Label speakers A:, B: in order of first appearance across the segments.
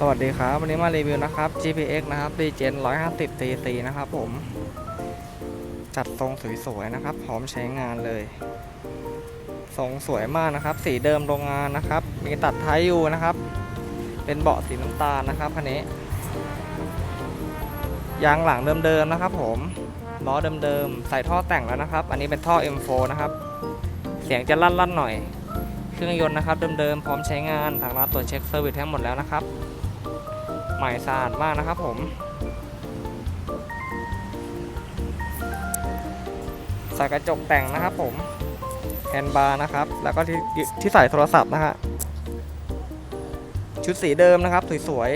A: สวัสดีครับ วันนี้มารีวิวนะครับ GPX นะครับ Regen 150 cc นะครับผม จัดทรงสวยๆนะครับ พร้อมใช้งานเลย ทรงสวยมากนะครับ สีเดิมโรงงานนะครับ มีตัดท้ายอยู่นะครับ เป็นเบาะสีน้ำตาลนะครับคันนี้ยางหลังเดิมๆนะครับ ผมล้อเดิมๆใส่ท่อแต่งแล้วนะครับ อันนี้เป็นท่อ M4 นะครับ เสียงจะลั่นๆหน่อย เครื่องยนต์นะครับเดิมๆพร้อมใช้งานทางร้านตรวจเช็คเซอร์วิสทั้งหมดแล้วนะครับ ใหม่สะอาดมากนะครับผม ใส่กระจกแต่งนะครับผมแฮนด์บาร์นะครับ แล้วก็ที่ที่ใส่โทรศัพท์นะฮะ ชุดสีเดิมนะครับ สวย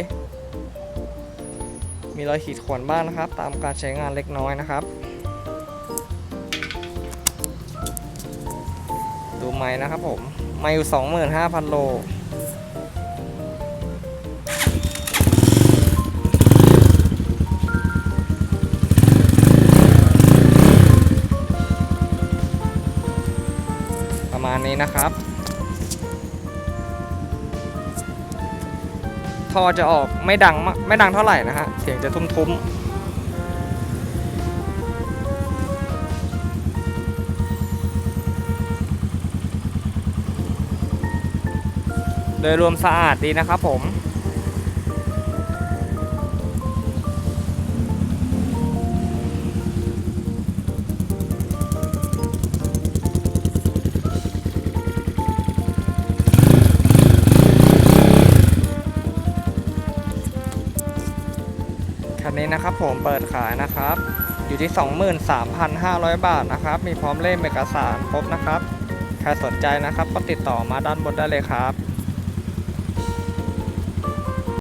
A: ๆ มีรอยขีดข่วนบ้างนะครับ ตามการใช้งานเล็กน้อยนะครับ ดูไม้นะครับผม ไม้อยู่ 25,000 โล มาณนี้นะครับ ท่อจะออกไม่ดังมากไม่ดังเท่าไหร่นะฮะ เสียงจะทุ้มๆโดยรวมสะอาดดีนะครับผม คันนี้นะครับผมเปิดขายนะครับ อยู่ที่ 23,500 บาทนะครับ มีพร้อมเล่มเอกสารครบนะครับ ใครสนใจนะครับก็ติดต่อมาด้านบนได้เลยครับ